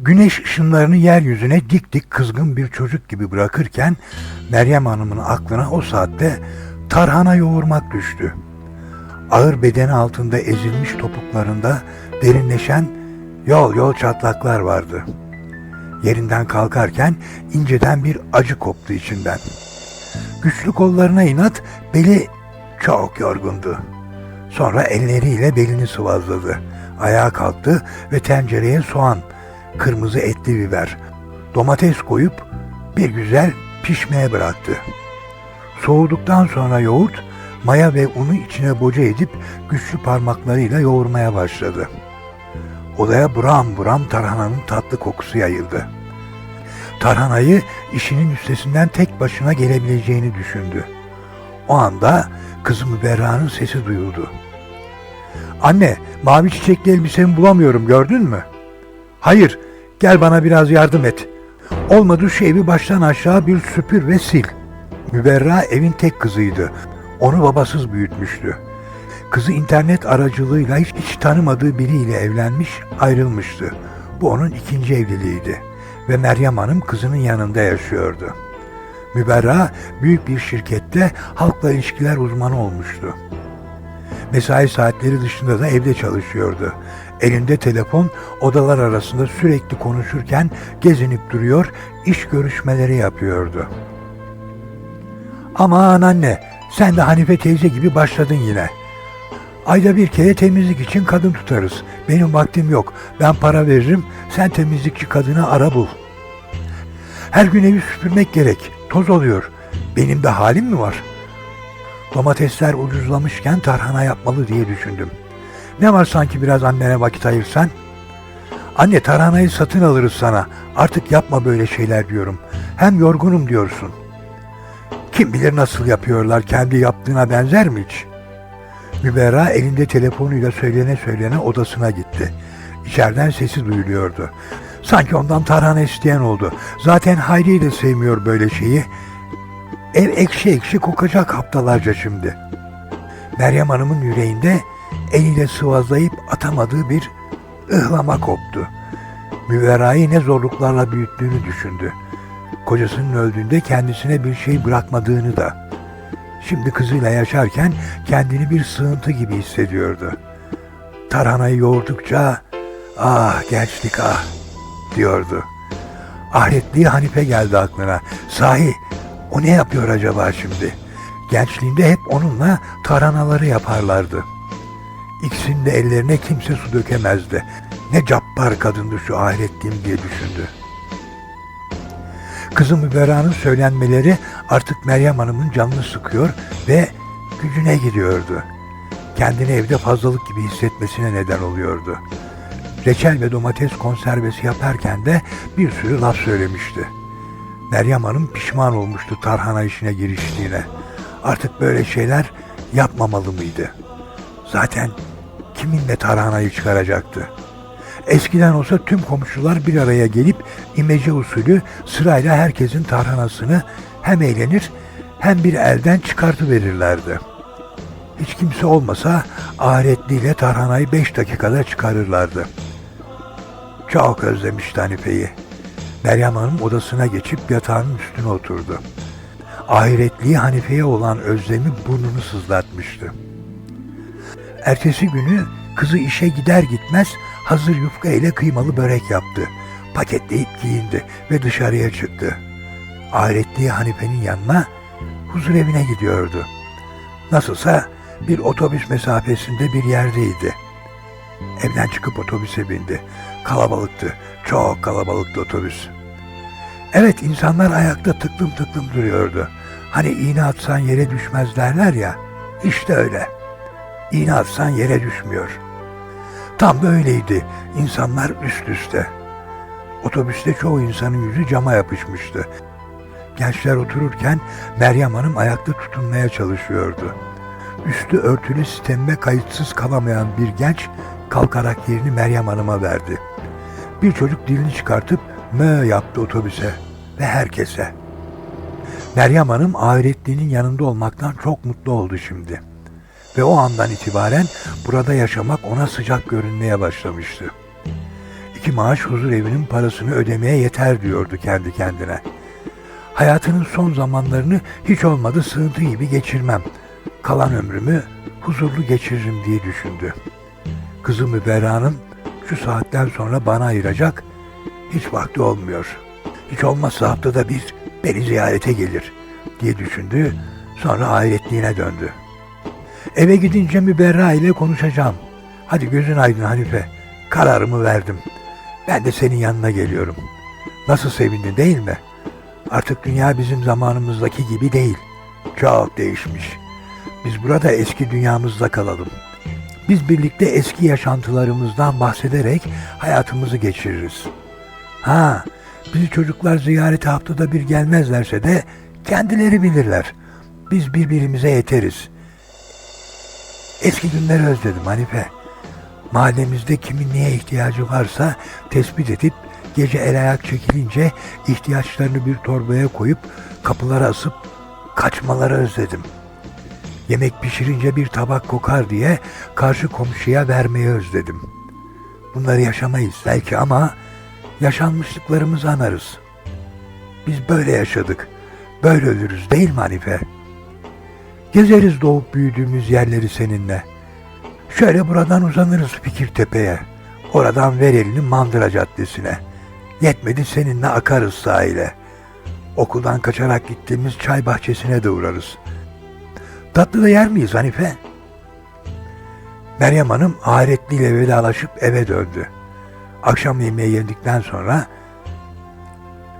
Güneş ışınlarını yeryüzüne dik dik kızgın bir çocuk gibi bırakırken Meryem Hanım'ın aklına o saatte tarhana yoğurmak düştü. Ağır bedeni altında ezilmiş topuklarında derinleşen yol yol çatlaklar vardı. Yerinden kalkarken inceden bir acı koptu içinden. Güçlü kollarına inat beli çok yorgundu. Sonra elleriyle belini sıvazladı. Ayağa kalktı ve tencereye soğan, kırmızı etli biber, domates koyup bir güzel pişmeye bıraktı. Soğuduktan sonra yoğurt, maya ve unu içine boca edip güçlü parmaklarıyla yoğurmaya başladı. Odaya buram buram tarhananın tatlı kokusu yayıldı. Tarhanayı işinin üstesinden tek başına gelebileceğini düşündü. O anda kızı Müberra'nın sesi duyuldu. Anne, mavi çiçekli elbisemi bulamıyorum gördün mü? Hayır, gel bana biraz yardım et. Olmadı şu evi baştan aşağı bir süpür ve sil. Müberra evin tek kızıydı. Onu babasız büyütmüştü. Kızı internet aracılığıyla hiç, hiç tanımadığı biriyle evlenmiş, ayrılmıştı. Bu onun ikinci evliliğiydi. Ve Meryem Hanım kızının yanında yaşıyordu. Müberra büyük bir şirkette halkla ilişkiler uzmanı olmuştu. Mesai saatleri dışında da evde çalışıyordu. Elinde telefon odalar arasında sürekli konuşurken gezinip duruyor, iş görüşmeleri yapıyordu. Aman anne, sen de Hanife teyze gibi başladın yine. Ayda bir kere temizlik için kadın tutarız. Benim vaktim yok. Ben para veririm, sen temizlikçi kadını ara bul. Her gün evi süpürmek gerek. Toz oluyor. Benim de halim mi var? Domatesler ucuzlamışken tarhana yapmalı diye düşündüm. Ne var sanki biraz annene vakit ayırsan? Anne tarhanayı satın alırız sana. Artık yapma böyle şeyler diyorum. Hem yorgunum diyorsun. Kim bilir nasıl yapıyorlar kendi yaptığına benzer mi hiç? Müberra elinde telefonuyla söylene söylene odasına gitti. İçeriden sesi duyuluyordu. Sanki ondan tarhana isteyen oldu. Zaten Hayri'yi de sevmiyor böyle şeyi. Ev ekşi ekşi kokacak haftalarca şimdi. Meryem Hanım'ın yüreğinde eliyle sıvazlayıp atamadığı bir ıhlama koptu. Müverra'yı ne zorluklarla büyüttüğünü düşündü. Kocasının öldüğünde kendisine bir şey bırakmadığını da. Şimdi kızıyla yaşarken kendini bir sığıntı gibi hissediyordu. Tarhanayı yoğurdukça ah gençlik ah diyordu. Ahretliği Hanife geldi aklına. Sahi o ne yapıyor acaba şimdi? Gençliğinde hep onunla tarhanaları yaparlardı. İkisinin de ellerine kimse su dökemezdi. Ne cabbar kadındı şu ahretliğim diye düşündü. Kızı Müberra'nın söylenmeleri artık Meryem Hanım'ın canını sıkıyor ve gücüne gidiyordu. Kendini evde fazlalık gibi hissetmesine neden oluyordu. Reçel ve domates konservesi yaparken de bir sürü laf söylemişti. Meryem Hanım pişman olmuştu tarhana işine giriştiğine. Artık böyle şeyler yapmamalı mıydı? Zaten kiminle tarhanayı çıkaracaktı? Eskiden olsa tüm komşular bir araya gelip imece usulü sırayla herkesin tarhanasını hem eğlenir hem bir elden çıkartı verirlerdi. Hiç kimse olmasa ahiretliyle tarhanayı beş dakikada çıkarırlardı. Çok özlemişti Hanife'yi. Meryem Hanım odasına geçip yatağının üstüne oturdu. Ahiretliği Hanife'ye olan özlemi burnunu sızlatmıştı. Ertesi günü kızı işe gider gitmez hazır yufka ile kıymalı börek yaptı. Paketleyip giyindi ve dışarıya çıktı. Ahiretliği Hanife'nin yanına huzur evine gidiyordu. Nasılsa bir otobüs mesafesinde bir yerdeydi. Evden çıkıp otobüse bindi. Kalabalıktı, çok kalabalıktı otobüs. Evet insanlar ayakta tıklım tıklım duruyordu. Hani iğne atsan yere düşmez derler ya. İşte öyle. İğne atsan yere düşmüyor. Tam böyleydi. İnsanlar üst üste. Otobüste çoğu insanın yüzü cama yapışmıştı. Gençler otururken Meryem Hanım ayakta tutunmaya çalışıyordu. Üstü örtülü sistemime kayıtsız kalamayan bir genç kalkarak yerini Meryem Hanım'a verdi. Bir çocuk dilini çıkartıp mö yaptı otobüse ve herkese. Meryem Hanım ahiretliğinin yanında olmaktan çok mutlu oldu şimdi. Ve o andan itibaren burada yaşamak ona sıcak görünmeye başlamıştı. İki maaş huzur evinin parasını ödemeye yeter diyordu kendi kendine. Hayatının son zamanlarını hiç olmadı sığıntı gibi geçirmem. Kalan ömrümü huzurlu geçiririm diye düşündü. Kızı Müberra'nın şu saatten sonra bana ayıracak hiç vakti olmuyor. Hiç olmazsa haftada bir beni ziyarete gelir diye düşündü. Sonra hayretliğine döndü. Eve gidince Müberra ile konuşacağım. Hadi gözün aydın Hanife. Kararımı verdim. Ben de senin yanına geliyorum. Nasıl sevindin değil mi? Artık dünya bizim zamanımızdaki gibi değil. Çok değişmiş. Biz burada eski dünyamızda kalalım. Biz birlikte eski yaşantılarımızdan bahsederek hayatımızı geçiririz. Ha, bizi çocuklar ziyarete haftada bir gelmezlerse de kendileri bilirler. Biz birbirimize yeteriz. Eski günleri özledim Hanife. Mahallemizde kimin neye ihtiyacı varsa tespit edip gece el ayak çekilince ihtiyaçlarını bir torbaya koyup kapılara asıp kaçmaları özledim. Yemek pişirince bir tabak kokar diye karşı komşuya vermeyi özledim. Bunları yaşamayız belki ama yaşanmışlıklarımızı anarız. Biz böyle yaşadık, böyle ölürüz değil mi Hanife? Gezeriz doğup büyüdüğümüz yerleri seninle. Şöyle buradan uzanırız Fikirtepe'ye. Oradan ver elini Mandıra Caddesi'ne. Yetmedi seninle akarız sahile. Okuldan kaçarak gittiğimiz çay bahçesine de uğrarız. Tatlı da yer miyiz Hanife? Meryem Hanım ahiretliyle vedalaşıp eve döndü. Akşam yemeği yedikten sonra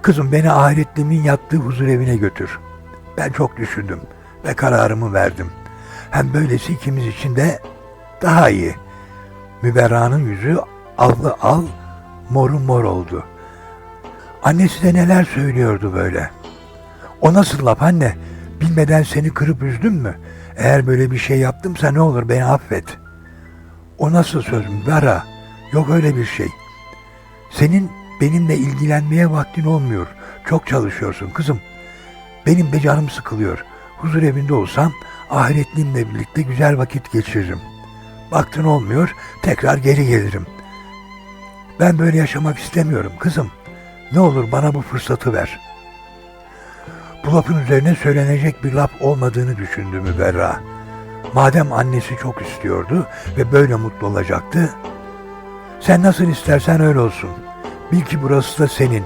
kızım beni ahiretlimin yattığı huzur evine götür. Ben çok düşündüm ve kararımı verdim. Hem böylesi ikimiz için de daha iyi. Müberra'nın yüzü allı al, moru mor oldu. Annesi de neler söylüyordu böyle. O nasıl laf anne? Bilmeden seni kırıp üzdüm mü? Eğer böyle bir şey yaptımsa ne olur beni affet. O nasıl söz Müberra? Yok öyle bir şey. Senin benimle ilgilenmeye vaktin olmuyor. Çok çalışıyorsun kızım. Benim de canım sıkılıyor. Huzur evinde olsam ahiretliğimle birlikte güzel vakit geçiririm. Baktın olmuyor, tekrar geri gelirim. Ben böyle yaşamak istemiyorum kızım. Ne olur bana bu fırsatı ver. Bu lafın üzerine söylenecek bir laf olmadığını düşündü Müberra. Madem annesi çok istiyordu ve böyle mutlu olacaktı, sen nasıl istersen öyle olsun. Bil ki burası da senin.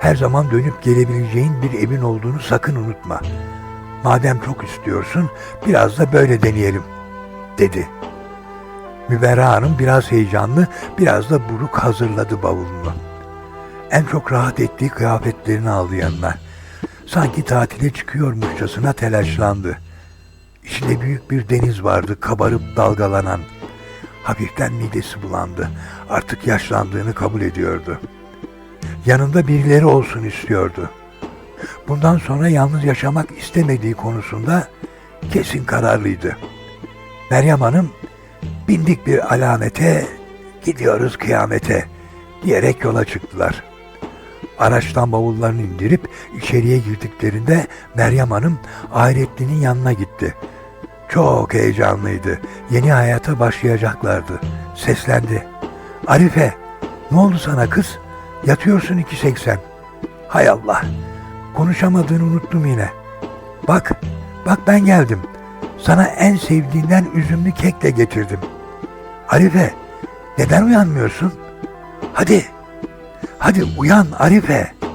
Her zaman dönüp gelebileceğin bir evin olduğunu sakın unutma. Madem çok istiyorsun, biraz da böyle deneyelim, dedi. Müberra Hanım biraz heyecanlı, biraz da buruk hazırladı bavulunu. En çok rahat ettiği kıyafetlerini aldı yanına. Sanki tatile çıkıyormuşçasına telaşlandı. İçinde büyük bir deniz vardı, kabarıp dalgalanan. Hafiften midesi bulandı. Artık yaşlandığını kabul ediyordu. Yanında birileri olsun istiyordu. Bundan sonra yalnız yaşamak istemediği konusunda kesin kararlıydı. Meryem Hanım bindik bir alamete, gidiyoruz kıyamete diyerek yola çıktılar. Araçtan bavullarını indirip içeriye girdiklerinde Meryem Hanım Ahretli'nin yanına gitti. Çok heyecanlıydı. Yeni hayata başlayacaklardı. Seslendi. Arife, ne oldu sana kız? Yatıyorsun 2.80. Hay Allah, konuşamadığını unuttum yine. Bak, bak ben geldim. Sana en sevdiğinden üzümlü kekle getirdim. Arife, neden uyanmıyorsun? Hadi, hadi uyan Arife.''